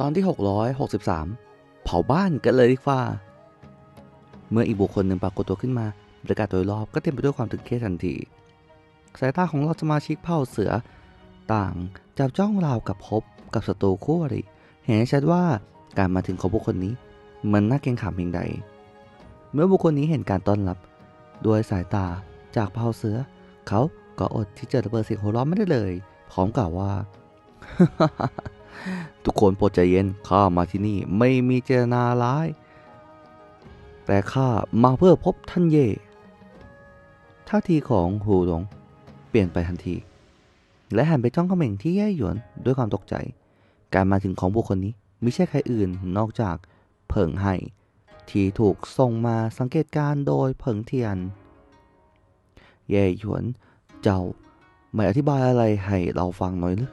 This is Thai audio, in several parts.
ตอนที่ 663 เผาบ้านกันเลยดีกว่า เมื่ออีกบุคคลหนึ่งปรากฏตัวขึ้นมาบรรยากาศโดยรอบก็เต็มไปด้วยความตึงเครียดทันที สายตาของเราสมาชิกเผ่าเสือ ต่างจับจ้องราวกับพบกับศัตรูคู่อริเห็นชัดว่าการมาถึงของบุคคลนี้ มันน่าเกรงขามเพียงใด เมื่อบุคคลนี้เห็นการต้อนรับด้วยสายตาจากเผ่าเสือ เขาก็อดที่จะระเบิดเสียงหัวเราะไม่ได้เลย พร้อมกล่าวว่า ทุกคนโปรดใจเย็นข้ามาที่นี่ไม่มีเจตนาร้าย แต่ข้ามาเพื่อพบท่านเย่ท่าทีของหูหลงเปลี่ยนไปทันที และหันไปจ้องเขม่งที่แย่หยวนด้วยความตกใจ การมาถึงของบุคคลนี้ไม่ใช่ใครอื่นนอกจากเผิงไห่ที่ถูกส่งมาสังเกตการณ์โดยเผิงเทียนเย่หยวนเจ้าไม่อธิบายอะไรให้เราฟังหน่อยหรือ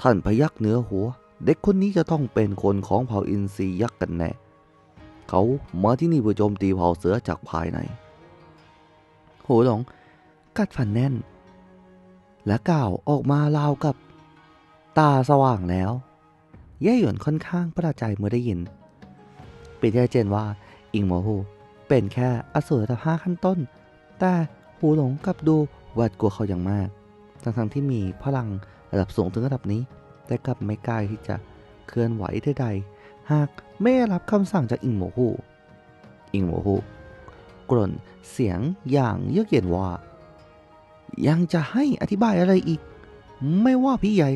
ท่านพยักเหนือหัว เด็กคนนี้จะต้องเป็นคนของเผ่าอินทรียักษ์กันแน่ เขามาที่นี่เพื่อโจมตีเผ่าเสือจากภายใน โหหลงกัดฟันแน่น และกล่าวออกมาราวกับ ตาสว่างแล้ว เย่หยวนค่อนข้างประใจเมื่อได้ยินเป็นที่ชัดเจนว่า อิงโมฮูเป็นแค่อสูรระดับห้าขั้นต้น แต่หูหลงกลับดูหวาดกลัวเขาอย่างมาก ทั้งๆที่มีพลัง ระดับสูงถึงระดับนี้ แต่กลับไม่กล้าที่จะเคลื่อนไหวใดๆหากไม่รับคำสั่งจากอิงโมฮูอิงโมฮูกร่นเสียงอย่างเยือกเย็นว่า ยังจะให้อธิบายอะไรอีก ไม่ว่าพี่ใหญ่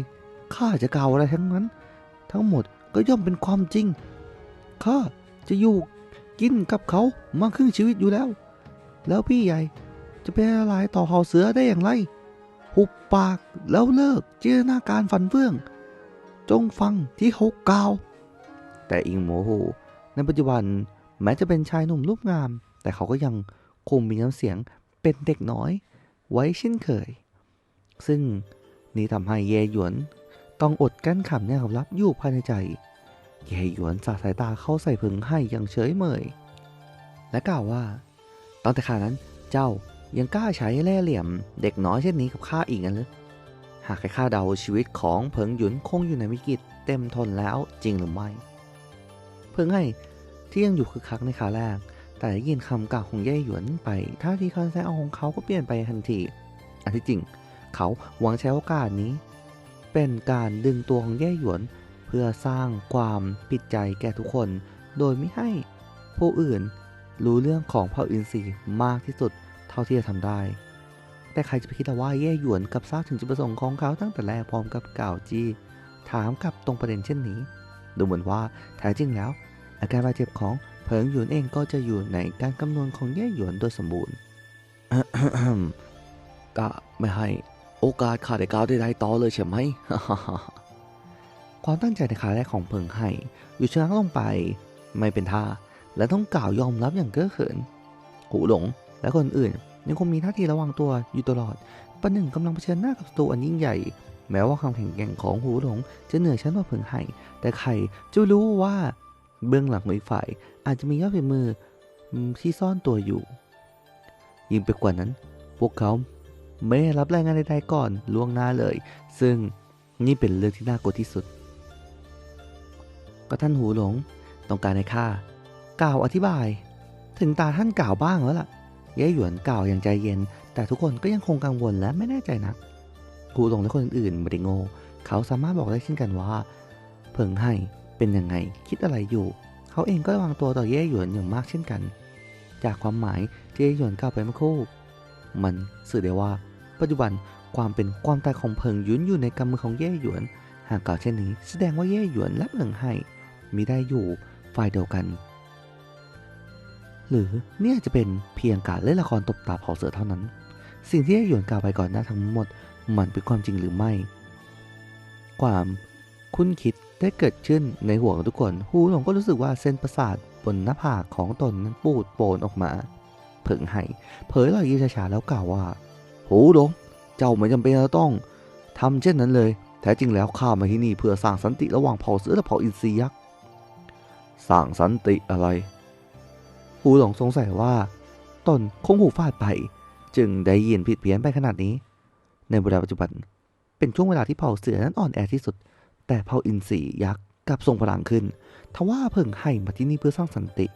ข้าจะกล่าวอะไรทั้งนั้น ทั้งหมดก็ย่อมเป็นความจริงข้าจะอยู่กินกับเขามาครึ่งชีวิตอยู่แล้ว แล้วพี่ใหญ่จะเป็นอะไรต่อเผ่าเสือได้อย่างไร หุบปากแล้วเลิกเจินตนาการฝันเฟื่อง จงฟังที่เขากล่าว แต่อิงโมโหในปัจจุบันแม้จะเป็นชายหนุ่มรูปงาม แต่เขาก็ยังคงมีน้ำเสียงเป็นเด็กน้อย ไว้เช่นเคย ซึ่งนี่ทำให้เยหยวนต้องอดกั้นขำแนวรับอยู่ภายในใจ เยหยวนสาดสายตาเข้าใส่พึงให้อย่างเฉยเมย และกล่าวว่าตอนแต่ขานั้นเจ้า ยังกล้าใช้เล่เหลี่ยมเด็กน้อยเช่นนี้กับข้าอีกงั้นหรือหากให้ข้าเดาชีวิตของเพิงหยุนคงอยู่ในวิกฤตเต็มทนแล้วจริงหรือไม่ เพิงให้ที่ยังอยู่คึกคักในขาแรก แต่ได้ยินคำกล่าวของเย่หยวนไปท่าทีการแสดงออกของเขาก็เปลี่ยนไปทันที อันที่จริง เขาหวังใช้โอกาสนี้ เป็นการดึงตัวของเย่หยวน เพื่อสร้างความปิดใจแก่ทุกคน โดยไม่ให้ผู้อื่นรู้เรื่องของเผ่าอินทรีมากที่สุด เท่าที่จะทำได้ แต่ใครจะไปคิดว่าเย่หยวนกับทราบถึงจุดประสงค์ของเขาตั้งแต่แรกพร้อมกับกล่าวจี้ถามกับตรงประเด็นเช่นนี้ ดูเหมือนว่าแท้จริงแล้ว อาการบาดเจ็บของเพิงหยวนเองก็จะอยู่ในการคำนวณของเย่หยวนโดยสมบูรณ์ก็ไม่ให้โอกาสขาดกล่าวใดๆต่อเลยใช่ไหมความตั้งใจในขาแรกของเพิงไห่อยู่ชะงักลงไป ไม่เป็นท่า และต้องกล่าวยอมรับอย่างเก้อเขินหูหลง และคนอื่นยังคงมีท่าทีระวังตัวอยู่ตลอดประหนึ่งกำลังเผชิญหน้ากับศัตรูอันยิ่งใหญ่ แม้ว่าความแข็งแกร่งของหูหลง จะเหนือชั้นกว่าเพิงไห่แต่ใครจะรู้ว่าเบื้องหลังของอีกฝ่าย อาจจะมียอดฝีมือที่ซ่อนตัวอยู่ ยิ่งไปกว่านั้น พวกเขาไม่รับรายงานใดๆก่อนล่วงหน้าเลย ซึ่งนี่เป็นเรื่องที่น่ากลัวที่สุด ก็ท่านหูหลง ต้องการให้ข้ากล่าวอธิบาย ถึงตาท่านกล่าวบ้างแล้วล่ะ เย่หยวนกล่าวอย่างใจเย็น แต่ทุกคนก็ยังคงกังวลและไม่แน่ใจนักหูหลงและคนอื่นๆไม่ได้โง่เขาสามารถบอกได้เช่นกันว่า เพิงให้เป็นยังไงคิดอะไรอยู่ เขาเองก็ระวังตัวต่อเย่หยวนอย่างมากเช่นกัน จากความหมายที่เย่หยวนกล่าวไปเมื่อครู่ มันสื่อได้ว่า ปัจจุบันความเป็นความตายของเพิงยุนอยู่ในกำมือของเย่หยวน หากกล่าวเช่นนี้ แสดงว่าเย่หยวนและเพิงให้มีได้อยู่ฝ่ายเดียวกัน หรือเนี่ยจะเป็นเพียงการเล่นละครตบตาเผาเสือเท่านั้น สิ่งที่เย่หยวนกล่าวไปก่อนหน้าทั้งหมด มันเป็นความจริงหรือไม่ ความคุ้นคิดได้เกิดขึ้นในหัวของทุกคนหูหลงก็รู้สึกว่าเส้นประสาทบนหน้าผากของตนนั้นปูดโปนออกมา เผิงไห้เผยรอยยิ้มช้าๆแล้วกล่าวว่าหูหลงเจ้าไม่จำเป็นจะต้องทำเช่นนั้นเลย แท้จริงแล้วข้ามาที่นี่เพื่อสร้างสันติระหว่างเผ่าเสือและเผ่าอินทรียักษ์สร้างสันติอะไร หูหลงสงสัยว่า ตนคงหูฟาดไป จึงได้ยินผิดเพี้ยนไปขนาดนี้ ในเวลาปัจจุบัน เป็นช่วงเวลาที่เผ่าเสือนั้นอ่อนแอที่สุด แต่เผ่าอินทรียักษ์กลับทรงพลังขึ้น ทว่าเพิ่งให้มาที่นี่เพื่อสร้างสันติ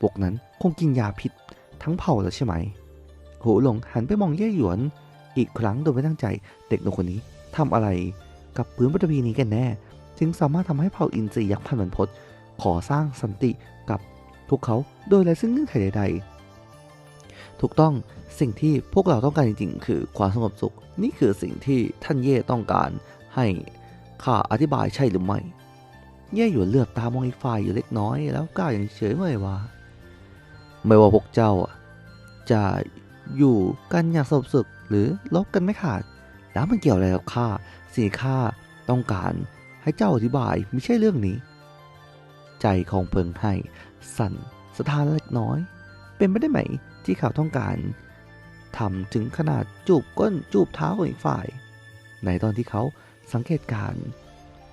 พวกนั้นคงกินยาพิษทั้งเผ่าแล้วใช่ไหม หูหลงหันไปมองเย่หยวน อีกครั้งโดยไม่ตั้งใจ เด็กหนุ่มคนนี้ทำอะไรกับปืนปฐพีนี้กันแน่ จึงสามารถทำให้เผ่าอินทรียักษ์พันบรรพตขอสร้างสันติกับ วกเขาโดยไร้ซึ่งเงื่อนไขใด ๆ ถูกต้องสิ่งที่พวกเราต้องการจริงๆ คือความสงบสุข นี่คือสิ่งที่ท่านเย่ต้องการให้ข้าอธิบายใช่หรือไม่ เย่หยวนเลือบตามองอีกฝ่ายอยู่เล็กน้อย แล้วกล่าวอย่างเฉยเมยว่า ไม่ว่าพวกเจ้าจะอยู่กันอย่างสงบสุขหรือลบกันไม่ขาด แล้วมันเกี่ยวอะไรกับข้าสิ่งที่ข้าต้องการให้เจ้าอธิบายไม่ใช่เรื่องนี้ ใจของเพิงให้สั่นสะท้านเล็กน้อย เป็นไปได้ไหมที่เขาต้องการทำถึงขนาดจูบก้นจูบเท้าของอีกฝ่าย ในตอนที่เขาสังเกตการ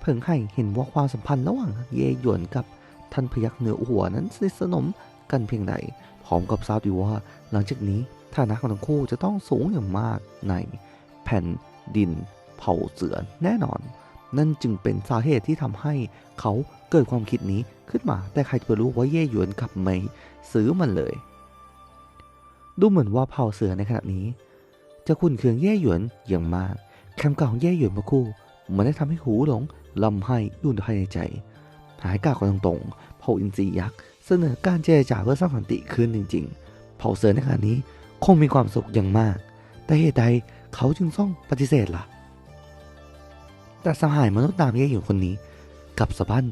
เพิงให้เห็นว่าความสัมพันธ์ระหว่างเยหยวนกับท่านพยักเหนือหัวนั้นสนิทสนมกันเพียงใดพร้อมกับทราบดีว่าหลังจากนี้ฐานะของทั้งคู่จะต้องสูงอย่างมากในแผ่นดินเผ่าเสือแน่นอน นั่นจึงเป็นสาเหตุที่ทำให้เขา เกิดความคิดนี้ขึ้นมา แต่ใครจะรู้ว่าเย่หยวนกับไหมซื้อมันเลย ดูเหมือนว่าเผ่าเสือในขณะนี้ จะคุ้นเคืองเย่หยวนอย่างมากคำกล่าวของเย่หยวนมื่อคู่มันได้ทำให้หูหลงลำให้ยู่ภายในใจ หายกล่ากันตรงๆเผ่าอินทรียักษ์เสนอการเจรจาเพื่อสร้างสันติขึ้นจริง ๆ เผ่าเสือในขณะนี้คงมีความสุขอย่างมาก แต่เหตุใดเขาจึงต้องปฏิเสธล่ะ แต่สหายมนุษย์นามเย่หยวนคนนี้กับสะบั้น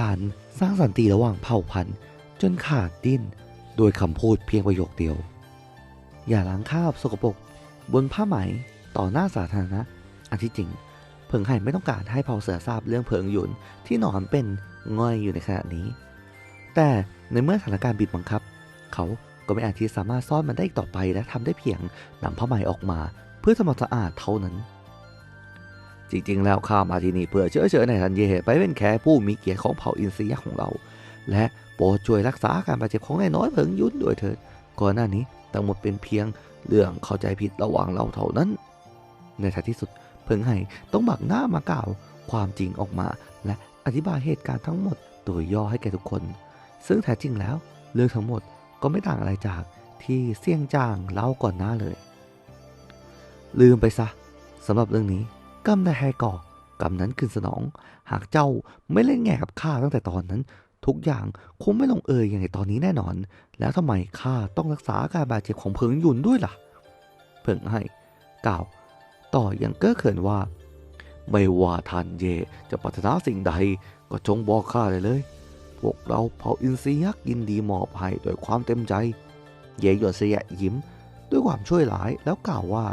การสร้างสันติระหว่างเผ่าพันธุ์ จนขาดดิ้น โดยคำพูดเพียงประโยคเดียว อย่าล้างคราบสกปรกบนผ้าไหมต่อหน้าสาธารณะ อันที่จริง เพิงไห่ไม่ต้องการให้เผ่าเสือทราบเรื่องเพิงหยุนที่หนอนเป็นง่อยอยู่ในขณะนี้ แต่ในเมื่อสถานการณ์บีบบังคับ เขาก็ไม่อาจที่สามารถซ่อนมันได้อีกต่อไปและทำได้เพียงนำผ้าไหมออกมา เพื่อทำความสะอาดเท่านั้น จริงๆ แล้วข้ามาที่นี่เพื่อเชื้อเชิญในทันเยไปเป็นแค่ผู้มีเกียรติของเผ่าอินทรีย์ของเรา และโปรดช่วยรักษาการบาดเจ็บของนายน้อยเพิงยุนด้วยเถิดก่อนหน้านี้ทั้งหมดเป็นเพียงเรื่องเข้าใจผิดระหว่างเราเท่านั้น ในท้ายที่สุดเพิงไห่ต้องบักหน้ามากล่าวความจริงออกมา และอธิบายเหตุการณ์ทั้งหมดโดยย่อให้แก่ทุกคน ซึ่งแท้จริงแล้ว เรื่องทั้งหมดก็ไม่ต่างอะไรจากที่เสี่ยงจางเล่าก่อนหน้าเลย ลืมไปซะสำหรับเรื่องนี้ กำได้ให้ก่อกำนั้นขึ้นสนอง หากเจ้าไม่เล่นแง่กับข้าตั้งแต่ตอนนั้น ทุกอย่างคงไม่ลงเอยอย่างในตอนนี้แน่นอน แล้วทำไมข้าต้องรักษาการบาดเจ็บของเพิงหยุนด้วยล่ะ เพิงให้กล่าว ต่ออย่างเก้อเขินว่า ไม่ว่าท่านเยจะปรารถนาสิ่งใดก็จงบอกข้าเลยเลย พวกเราเผ่าอินทรียักษ์ยินดีมอบให้ด้วยความเต็มใจ เยหยวนเสียยิ้ม ด้วยความช่วยหลายแล้วกล่าวว่า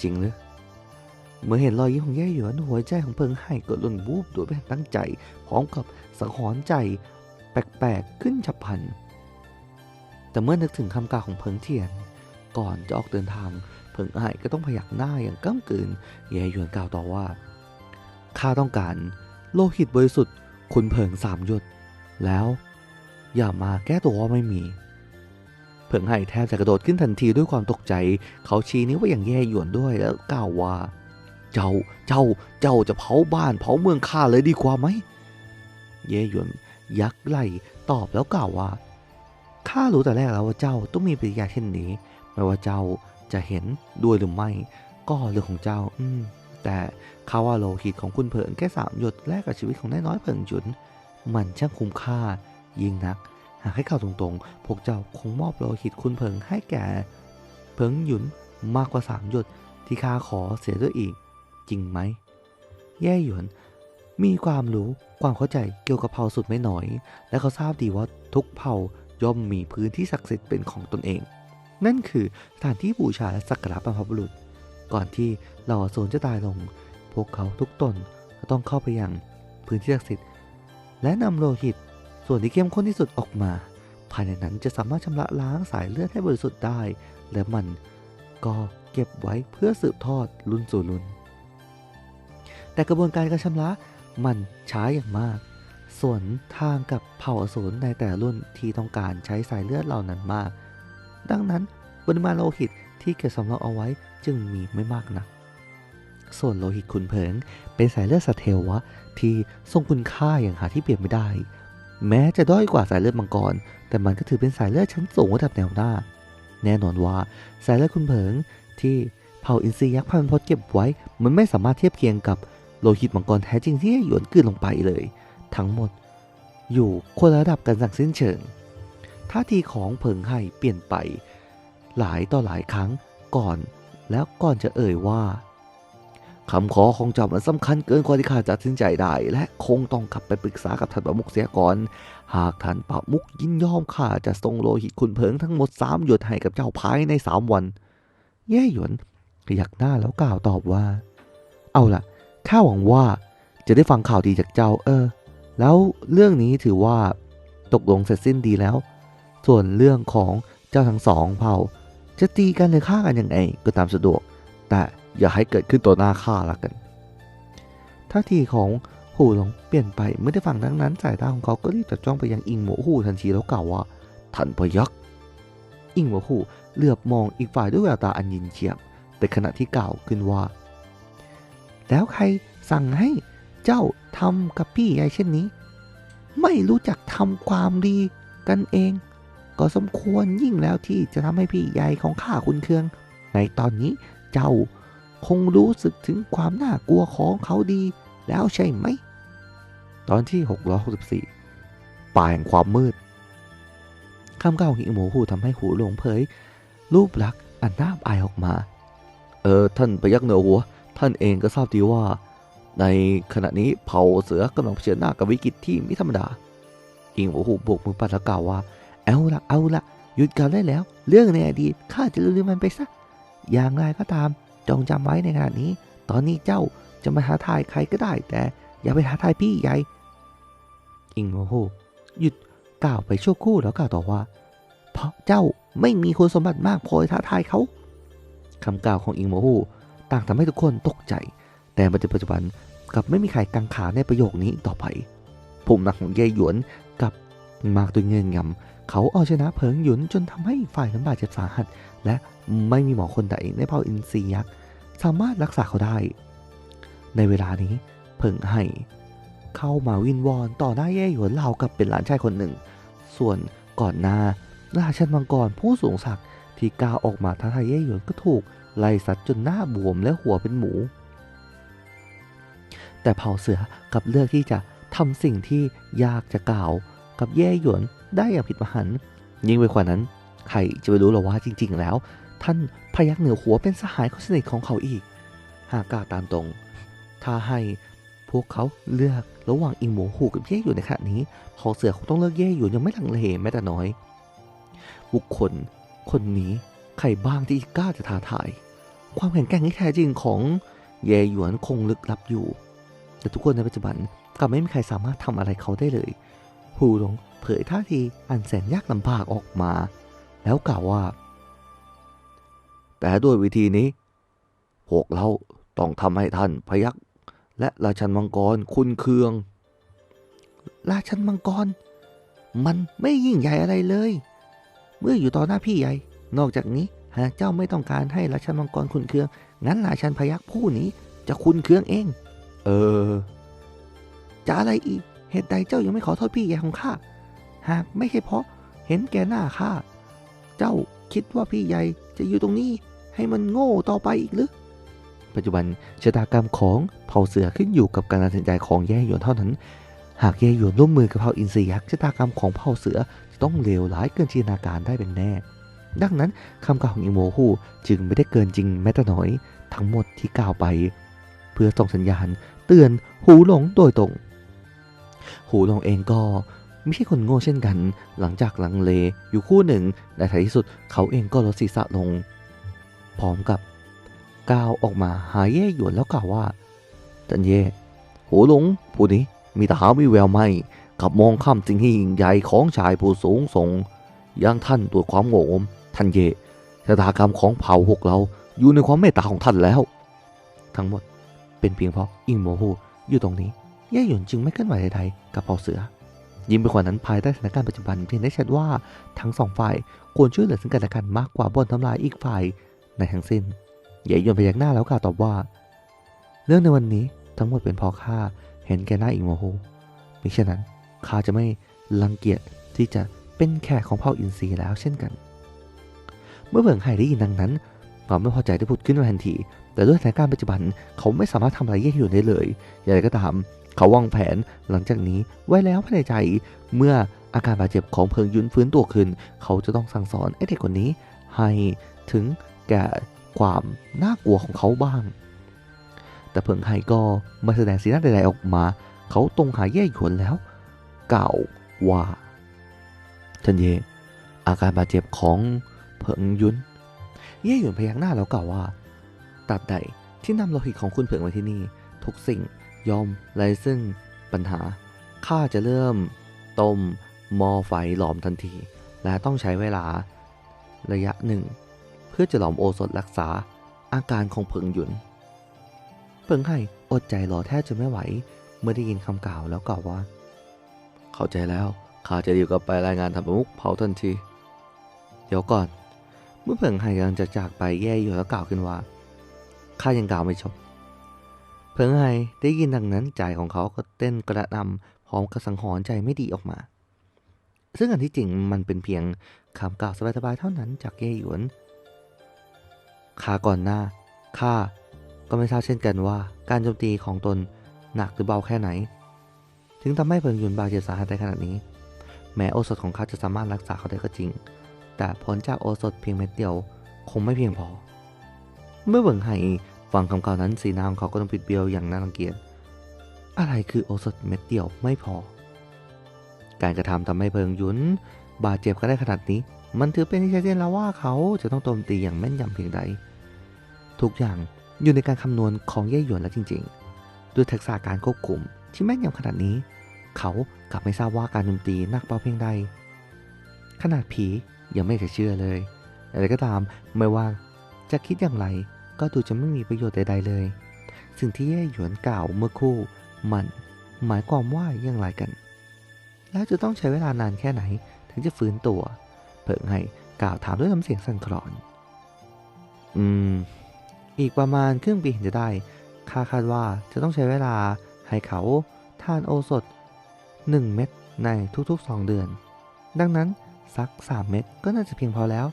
จริงหรือ เมื่อเห็นรอยยิ้มของเย่หยวนหัวใจของเพิงไห่ก็ลุ่นวูบโดยไม่ทันตั้งใจ พร้อมกับสังหรณ์ใจ แปลกๆขึ้นฉับพลัน แต่เมื่อนึกถึงคำกล่าวของเพิงเทียน ก่อนจะออกเดินทางเพิงไห่ก็ต้องพยักหน้าอย่างก้ากืนเย่หยวนกล่าวต่อว่าข้าต้องการโลหิตบริสุทธิ์คุณเพิงสามหยด แล้วอย่ามาแก้ตัวว่าไม่มี เพิงไห่แทบจะกระโดดขึ้นทันทีด้วยความตกใจ เขาชี้นิ้วไปอย่างแย่หยวนด้วยแล้วกล่าวว่า เจ้า เจ้า เจ้าจะเผาบ้านเผาเมืองข้าเลยดีกว่าไหม เย่หยวนยักไหลตอบแล้วกล่าวว่า ข้ารู้แต่แรกแล้วว่าเจ้าต้องมีปฏิกิริยาเช่นนี้ ไม่ว่าเจ้าจะเห็นด้วยหรือไม่ ก็เรื่องของเจ้า อืม แต่ข้าว่าโลหิตของคุณเผิงแค่สามหยดแลกกับชีวิตของนายน้อยเผิงหยุน มันช่างคุ้มค่า ยิ่งนัก หากให้ข่าวตรงๆ พวกเจ้าคงมอบโลหิตคุณเผิงให้แก่ เผิงหยุนมากกว่าสามหยดที่ข้าขอเสียด้วยอีก จริงไหม แย่หยวน มีความรู้ความเข้าใจเกี่ยวกับเผ่าสุดไม่น้อย และเขาทราบดีว่าทุกเผ่าย่อมมีพื้นที่ศักดิ์สิทธิ์เป็นของตนเอง นั่นคือสถานที่บูชาและสักการะบรรพบุรุษ ก่อนที่เหล่าอสูรจะตายลง พวกเขาทุกตนจะต้องเข้าไปยังพื้นที่ศักดิ์สิทธิ์ และนำโลหิต ส่วนที่เข้มข้นที่สุดออกมา ภายในนั้นจะสามารถชำระล้างสายเลือดให้บริสุทธิ์ได้ และมันก็เก็บไว้เพื่อสืบทอดรุ่นสู่รุ่น แต่กระบวนการการชำระมันช้าอย่างมาก ส่วนทางกับเผ่าอสูรในแต่ละรุ่นที่ต้องการใช้สายเลือดเหล่านั้นมาก ดังนั้นปริมาณโลหิตที่เก็บสำรองเอาไว้จึงมีไม่มากนัก ส่วนโลหิตขุนเผิงเป็นสายเลือดสเทลวะที่ทรงคุณค่าอย่างหาที่เปรียบไม่ได้ แม้จะด้อยกว่าสายเลือดมังกร แต่มันก็ถือเป็นสายเลือดชั้นสูงระดับแนวหน้า แน่นอนว่าสายเลือดขุนเผิงที่เผ่าอินทรียักษ์พันพศเก็บไว้ มันไม่สามารถเทียบเคียงกับ โลหิตมังกรแท้จริงที่หยวนกลืนลงไปเลย ทั้งหมด อยู่คนระดับกันสั่งสิ้นเชิงท่าทีของเผิงไห่เปลี่ยนไป หลายต่อหลายครั้งก่อนแล้วก่อนจะเอ่ยว่าคำขอของเจ้ามันสำคัญเกินกว่าที่ข้าจะตัดสินใจได้ และคงต้องกลับไปปรึกษากับท่านปะมุขเสียก่อน หากท่านปะมุขยินยอมข้าจะส่งโลหิตคุณเพิงทั้งหมดสามหยดให้กับเจ้าภายในสามวัน แย่หยวนขยักหน้าแล้วกล่าวตอบว่า เอาล่ะ ข้าหวังว่าจะได้ฟังข่าวดีจากเจ้า เออ แล้วเรื่องนี้ถือว่าตกลงเสร็จสิ้นดีแล้ว ส่วนเรื่องของเจ้าทั้งสองเผ่า จะตีกันหรือฆ่ากันยังไงก็ตามสะดวก แต่อย่าให้เกิดขึ้นต่อหน้าข้าละกันท่าทีของหูหลงเปลี่ยนไปเมื่อได้ฟังดังนั้นสายตาของเขาก็รีบจับจ้องไปยังอิงหมูหูทันทีแล้วกล่าวว่าท่านพยักอิงหมูหูเหลือบมองอีกฝ่ายด้วยแววตาอันยินเฉียบแต่ขณะที่กล่าวขึ้นว่า แล้วใครสั่งให้เจ้าทำกับพี่ใหญ่เช่นนี้ ไม่รู้จักทำความดีกันเอง ก็สมควรยิ่งแล้วที่จะทำให้พี่ใหญ่ของข้าคุณเคือง ในตอนนี้เจ้าคงรู้สึกถึงความน่ากลัวของเขาดีแล้วใช่ไหม ตอนที่ 664 ป่าแห่งความมืดคำกล่าวหิงหมูหูทำให้หูหลงเผย รูปลักษณ์อันน่าอายออกมา เออ ท่านพยักเหนือหัว ท่านเองก็ทราบดีว่า ในขณะนี้เผ่าเสือกำลังเผชิญหน้ากับวิกฤตที่ไม่ธรรมดาอิงหมูหูโบกมือปัดแล้วกล่าวว่า เอาละเอาละหยุดกันได้แล้ว เรื่องในอดีตข้าจะลืมมันไปซะ อย่างไรก็ตามจงจำไว้ในขณะนี้ ตอนนี้เจ้าจะมาท้าทายใครก็ได้ แต่อย่าไปท้าทายพี่ใหญ่อิงโมโหหยุดกล่าวไปชั่วครู่แล้วกล่าวต่อว่า เพราะเจ้าไม่มีคุณสมบัติมากพอท้าทายเขาคำกล่าวของอิงโมโห ต่างทำให้ทุกคนตกใจ แต่ปัจจุบันกลับไม่มีใครกังขาในประโยคนี้ต่อไปภูมิหนักของเย่หยวนกับมากตัวเงินงำเขาเอาชนะเพิงหยุนจนทำให้ฝ่ายนั้นบาดเจ็บสาหัส และไม่มีหมอคนใดในเผ่าอินซียักษ์สามารถรักษาเขาได้ ในเวลานี้เพิงไห่เข้ามาวินวอนต่อหน้าแย่หยวนเรากับเป็นหลานชายคนหนึ่ง ส่วนก่อนหน้าราชันมังกรผู้สูงศักดิ์ที่กล้าออกมาท้าทายแย่หยวนก็ถูก ไล่สัตว์จนหน้าบวมและหัวเป็นหมู แต่เผ่าเสือกับเลือกที่จะทำสิ่งที่ยากจะกล่าว กับแย่หยวนได้อย่างผิดมหัน ยิ่งไปกว่านั้นใครจะไปรู้หรอว่าจริง ๆ แล้ว ท่านพยักเหนือหัวเป็นสหายคนสนิทของเขาอีก หากกล่าวตามตรง ถ้าให้พวกเขาเลือกระหว่างอิงหมูหูกับเย่หยวนในขณะนี้เผ่าเสือคงต้องเลือกเย่หยวนยังไม่ลังเลแม้แต่น้อย บุคคลคนนี้ ใครบ้างที่กล้าจะท้าทาย ความแข็งแกร่งที่แท้จริงของเยหยวนคงลึกลับอยู่ แต่ทุกคนในปัจจุบันกลับไม่มีใครสามารถทำอะไรเขาได้เลยหูหลงเผยท่าทีอันแสนยากลำบากออกมา แล้วกล่าวว่า แต่ด้วยวิธีนี้ พวกเราต้องทำให้ท่านพยักและราชันมังกรคุณเคือง ราชันมังกร มันไม่ยิ่งใหญ่อะไรเลย เมื่ออยู่ต่อหน้าพี่ใหญ่ นอกจากนี้หากเจ้าไม่ต้องการให้ราชันมังกรคุณเคือง งั้นราชันพยักผู้นี้จะคุณเคืองเอง เออ จะอะไรอีก เหตุใดเจ้ายังไม่ขอโทษพี่ใหญ่ของข้า หากไม่ใช่เพราะเห็นแก่หน้าข้า เจ้าคิดว่าพี่ใหญ่จะอยู่ตรงนี้ให้มันโง่ต่อไปอีกหรือ ปัจจุบันชะตากรรมของเผ่าเสือขึ้นอยู่กับการตัดสินใจของแย่หยวนเท่านั้น หากแย่หยวนร่วมมือกับเผ่าอินทรียักษ์ชะตากรรมของเผ่าเสือจะต้องเลวร้ายเกินจินตนาการได้เป็นแน่ ดังนั้นคำกล่าวของอิโมฮูจึงไม่ได้เกินจริงแม้แต่น้อย ทั้งหมดที่กล่าวไป เพื่อส่งสัญญาณเตือนหูหลงโดยตรง หูหลงเองก็ไม่ใช่คนโง่เช่นกัน หลังจากลังเลอยู่คู่หนึ่งในท้ายที่สุดเขาเองก็ลดศีรษะลง พร้อมกับก้าวออกมาหายเย่หยวนแล้วกล่าวว่าจันเย่หูหลงผู้นี้มีตาหาวิแววไม่กับมองข้ามสิ่งที่ยิ่งใหญ่ของชายผู้สูงส่งอย่างท่านตัวความโง่ม ท่านเยชะตากรรมของเผ่าพวกเราอยู่ในความเมตตาของท่านแล้ว ทั้งหมดเป็นเพียงเพราะอิงโมฮูอยู่ตรงนี้เย่หยวนจึงไม่เคลื่อนไหวใดๆกับเผ่าเสือ ยิ่งไปกว่านั้นภายใต้สถานการณ์ปัจจุบันเพียงได้ชัดว่าทั้งสองฝ่ายควรช่วยเหลือซึ่งกันและกันมากกว่าบนทำลายอีกฝ่ายในทั้งสิ้นใหญ่ยนพยักหน้าแล้วกล่าวตอบว่า เรื่องในวันนี้ทั้งหมดเป็นเพราะข้าเห็นแก่หน้าอิงโมโฮมิฉะนั้นข้าจะไม่รังเกียจที่จะเป็นแขกของเผ่าอินทรีแล้วเช่นกัน เมื่อเบิงไห่ได้ยินดังนั้นความไม่พอใจได้ผุดขึ้นมาทันที แต่ด้วยสถานการณ์ปัจจุบันเขาไม่สามารถทำอะไรเย่หยวนได้เลย อย่างไรก็ตาม เขาวางแผนหลังจากนี้ไว้แล้วภายในใจ เมื่ออาการบาดเจ็บของเพิงยุนฟื้นตัวขึ้น เขาจะต้องสั่งสอนไอ้เด็กคนนี้ ให้ถึงแก่ความน่ากลัวของเขาบ้าง แต่เพิงไห่ก็ไม่แสดงสีหน้าใดๆออกมา เขาตรงหาเย่หยวนแล้วกล่าวว่าท่านเย่อาการบาดเจ็บของ เพิงยุนเย่หยวนพยักหน้าแล้วกล่าวว่าตราบใดที่นำโลหิตของคุณเผิงมาที่นี่ ทุกสิ่งยอมไร้ซึ่งปัญหาข้าจะเริ่มต้มมอไฟหลอมทันที และต้องใช้เวลาระยะหนึ่ง เพื่อจะหลอมโอสถรักษาอาการของเผิงหยุน เผิงไห่อดใจรอแทบจะไม่ไหว เมื่อได้ยินคำกล่าวแล้วกล่าวว่า เข้าใจแล้วข้าจะรีบกลับไปรายงานทำประมุขเผาทันที เดี๋ยวก่อน เมื่อเผิงไห่กำลังจะจากไปแย่อยู่แล้วกล่าวขึ้นว่าข้ายังกล่าวไม่จบ เผิงไห่ได้ยินดังนั้นใจของเขาก็เต้นกระนำพร้อมกับสังหรณ์ใจไม่ดีออกมา ซึ่งอันที่จริงมันเป็นเพียงคำกล่าวสบายๆเท่านั้นจากเย่หยวนขาก่อนหน้าข้าก็ไม่ทราบเช่นกันว่า การโจมตีของตนหนักหรือเบาแค่ไหน ถึงทำให้เพิงหยุนบาดเจ็บสาหัสได้ขนาดนี้ แม้โอสถของข้าจะสามารถรักษาเขาได้ก็จริง แต่ผลจากโอสถเพียงเม็ดเดียว คงไม่เพียงพอ เมื่อเบิงไห่ฟังคำกล่าวนั้นสีหน้าของเขาก็ต้องปิดเบี้ยวอย่างน่ารังเกียจ อะไรคือโอสถเม็ดเดียวไม่พอ การกระทำทำให้เพิงยุนบาดเจ็บก็ได้ขนาดนี้ มันถือเป็นที่ชัดเจนแล้วว่าเขาจะต้องโจมตีอย่างแม่นยำเพียงใด ทุกอย่างอยู่ในการคำนวณของเย่หยวนแล้วจริง ๆ ด้วยทักษะการควบคุมที่แม่นยำขนาดนี้ เขากลับไม่ทราบว่าการโจมตีนักเบาเพียงใด ขนาดผี ยังไม่จะเชื่อเลยอะไรก็ตามไม่ว่าจะคิดอย่างไรก็ดูจะไม่มีประโยชน์ใดๆเลย สิ่งที่เย่หยวนกล่าวเมื่อคู่ มันหมายความว่าอย่างไรกัน แล้วจะต้องใช้เวลานานแค่ไหนถึงจะฟื้นตัวเผิงให้กล่าวถามด้วยน้ำเสียงสั่นคลอน อืม อีกประมาณครึ่งปีถึงจะได้คาดคาดว่าจะต้องใช้เวลาให้เขาทานโอสถ 1 เม็ดในทุกๆ 2 เดือน ดังนั้น สัก 3 เม็ดก็น่าจะเพียงพอแล้ว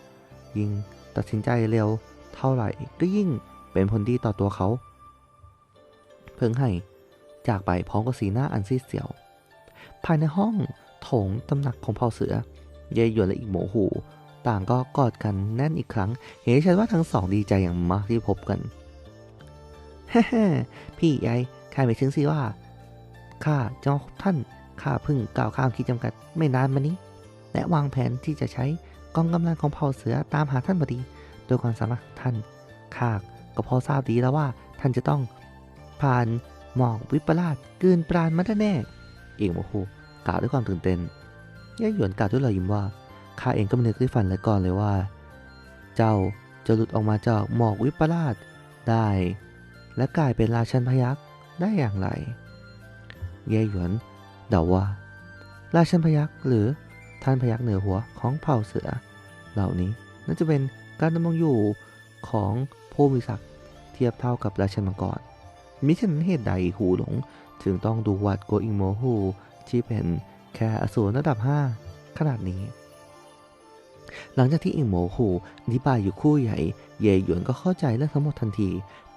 ยิ่งตัดสินใจเร็วเท่าไหร่ก็ยิ่งเป็นผลดีต่อตัวเขา เพิ่งให้จากไปพร้อมกับสีหน้าอันซีดเสียว ภายในห้องโถงตำหนักของเผ่าเสือเยยหยวนและอีกหมูหู ต่างก็กอดกันแน่นอีกครั้ง เห็นชัดว่าทั้งสองดีใจอย่างมากที่พบกันเฮ้พี่ใหญ่ข้าไม่ถึงสิว่าข้าจะมาพบท่านข้าเพิ่งก้าวข้ามขีดจำกัดไม่นานมานี้ และวางแผนที่จะใช้กองกำลังของเผ่าเสือตามหาท่านพอดี โดยความสามารถท่านข้าก็พอทราบดีแล้วว่าท่านจะต้องผ่านหมอกวิปลาสกืนปราณมาแน่ เองโมโหกล่าวด้วยความตื่นเต้นย่าหยวนกล่าวด้วยรอยยิ้มว่าข้าเองก็ไม่นึกที่ฝันเลยก่อนเลยว่า เจ้าจะหลุดออกมาจากหมอกวิปลาสได้ และกลายเป็นราชันพยักษ์ได้อย่างไรเย่หยวนเดาว่า ราชันพยักษ์หรือ ท่านพยักเหนือหัวของเผ่าเสือ เหล่านี้น่าจะเป็นการดำรงอยู่ของผู้มีศักดิ์เทียบเท่ากับราชันมังกรมิฉะนั้นเหตุใดหูหลงถึงต้องดูวัดโกอิงโมฮูที่เป็นแค่อสูรระดับ 5 ขนาดนี้ หลังจากที่อิงโมฮูอธิบายอยู่คู่ใหญ่ เยหยวนก็เข้าใจเรื่องทั้งหมดทันที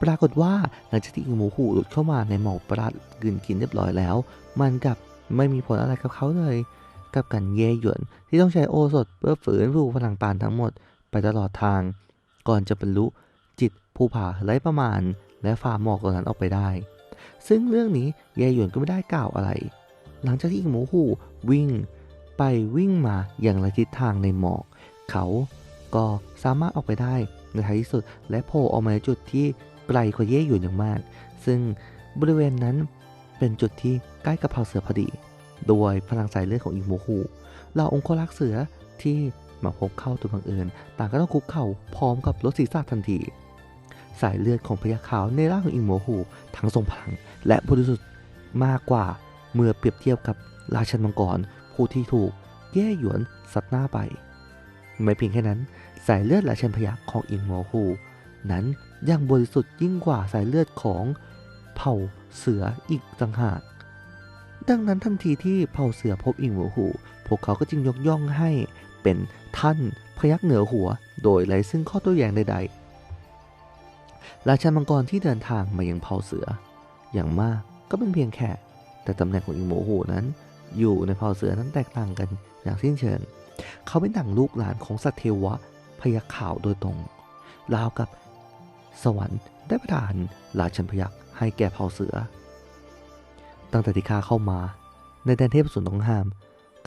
ปรากฏว่าหลังจากที่อิงโมฮูหลุดเข้ามาในหมอกประหลาดกลืนกินเรียบร้อยแล้ว มันกับไม่มีผลอะไรกับเขาเลย กับกันเยหยวนที่ต้องใช้โอสถเพื่อฝืนฟูพลังปานทั้งหมดไปตลอดทาง ก่อนจะบรรลุจิตภูผาไร้ประมาณ และฝ่าหมอกเหล่านั้นออกไปได้ ซึ่งเรื่องนี้เยหยวนก็ไม่ได้กล่าวอะไร หลังจากที่อิงโมฮูวิ่งไปวิ่งมาอย่างไรทิศทางในหมอก เขาก็สามารถออกไปได้ในท้ายที่สุด และโผล่ออกมาในจุดที่ไกลกว่าเย่หยวนอย่างมาก ซึ่งบริเวณนั้นเป็นจุดที่ใกล้กับเผ่าเสือพอดี โดยพลังสายเลือดของอิงโมฮูเหล่าองค์รักษ์เสือที่มาพบเข้าตัวบังเอิญต่างก็ต้องคุกเข่าพร้อมกับรถศีรษะทันที สายเลือดของพญาขาวในร่างของอิงโมฮูทั้งทรงพลังและบริสุทธิ์มากกว่าเมื่อเปรียบเทียบกับราชันมังกรผู้ที่ถูกแย่หยวนสัตว์หน้าไป ไม่เพียงแค่นั้น สายเลือดราชันพยักของอิงโมฮูนั้นยังบริสุทธิ์ยิ่งกว่าสายเลือดของเผ่าเสืออีกต่างหาก ดังนั้นทันทีที่เผ่าเสือพบอิงหัวหู พวกเขาก็จึงยกย่องให้เป็นท่านพยักเหนือหัว โดยไร้ซึ่งข้อโต้แย้งใดๆ ราชามังกรที่เดินทางมายังเผ่าเสือ อย่างมากก็เป็นเพียงแค่ แต่ตำแหน่งของอิงโมหูนั้น อยู่ในเผ่าเสือนั้นแตกต่างกันอย่างสิ้นเชิง เขาเป็นดั่งลูกหลานของสัตว์เทวะพยักขาวโดยตรง ราวกับสวรรค์ได้ประทานราชันพยักให้แก่เผ่าเสือ ตั้งแต่ที่ข้าเข้ามา ในแดนเทพสุนต้องห้าม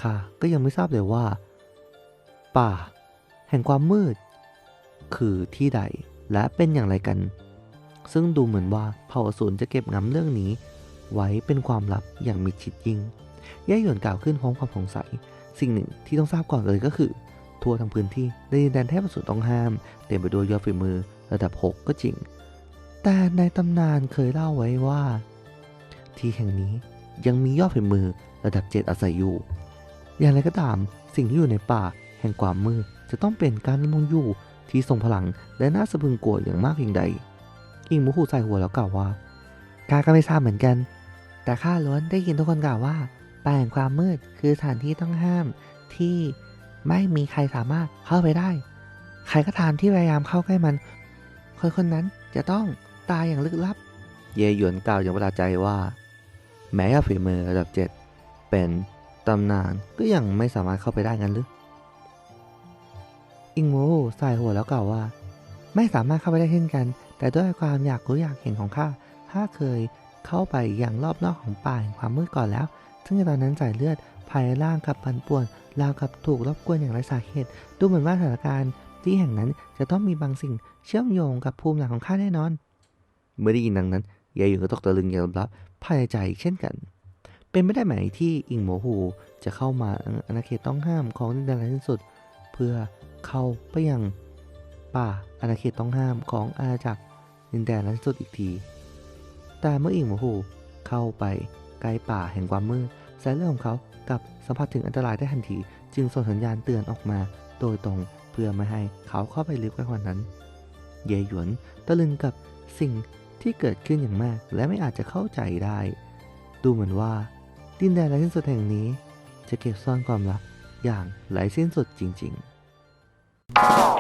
ข้าก็ยังไม่ทราบเลยว่า ป่า แห่งความมืด คือที่ใดและเป็นอย่างไรกัน ซึ่งดูเหมือนว่าเผ่าอสูรจะเก็บงำเรื่องนี้ ไว้เป็นความลับอย่างมิดชิดยิ่งย่าหยวนกล่าวขึ้นพร้อมความสงสัย สิ่งหนึ่งที่ต้องทราบก่อนเลยก็คือ ทั่วทั้งพื้นที่ในดินแดนเทพสูรต้องห้าม เต็มไปด้วยยอดฝีมือระดับ 6 ก็จริง แต่ในตำนานเคยเล่าไว้ว่า ที่แห่งนี้ยังมียอดฝีมือระดับ7อาศัยอยู่ อย่างไรก็ตามสิ่งที่อยู่ในป่าแห่งความมืดจะต้องเป็นการดำรงอยู่ที่ทรงพลังและน่าสะพึงกลัวอย่างมากเพียงใดอิงมูฮูใส่หัวแล้วกล่าวว่าข้าก็ไม่ทราบเหมือนกัน แต่ข้าล้วนได้ยินทุกคนกล่าวว่าป่าแห่งความมืดคือสถานที่ต้องห้ามที่ไม่มีใครสามารถเข้าไปได้ ใครก็ตามที่พยายามเข้าใกล้มันคนคนนั้นจะต้องตายอย่างลึกลับ เยหยวนกล่าวอย่างประหลาดใจว่า แม้ยอดฝีมือระดับเจ็ดเป็นตำนานก็ยังไม่สามารถเข้าไปได้งั้นหรือ อิงโมสายหัวแล้วกล่าวว่า ไม่สามารถเข้าไปได้เช่นกัน แต่ด้วยความอยากรู้อยากเห็นของข้าข้าเคยเข้าไปอย่างรอบนอกของป่าแห่งความมืดก่อนแล้ว ซึ่งในตอนนั้นสายเลือดภายในร่างกับปันป่วนราวกับถูกรบกวนอย่างไร้สาเหตุ ดูเหมือนว่าสถานการณ์ที่แห่งนั้นจะต้องมีบางสิ่งเชื่อมโยงกับภูมิหลังของข้าแน่นอน เมื่อได้ยินดังนั้นยายหยวนก็ตกตะลึงอย่างลับ ภายในใจเช่นกัน เป็นไม่ได้ไหมที่อิงโมหูจะเข้ามาอาณาเขตต้องห้ามของดินแดนที่สุด เพื่อเข้าไปยังป่าอาณาเขตต้องห้ามของอาณาจักรดินแดนนั้นสุดอีกที แต่เมื่ออิงโมหูเข้าไปใกล้ป่าแห่งความมืดสายเลือดของเขากับสัมผัสถึงอันตรายได้ทันที จึงส่งสัญญาณเตือนออกมาโดยตรงเพื่อไม่ให้เขาเข้าไปลึกไปกว่านั้น เยหยวนตะลึงกับสิ่ง ที่เกิดขึ้นอย่างมากและไม่อาจจะเข้าใจได้ ดูเหมือนว่า ดินแดนไร้สิ้นสุดแห่งนี้ จะเก็บซ่อนความลับอย่างไร้สิ้นสุดจริง ๆ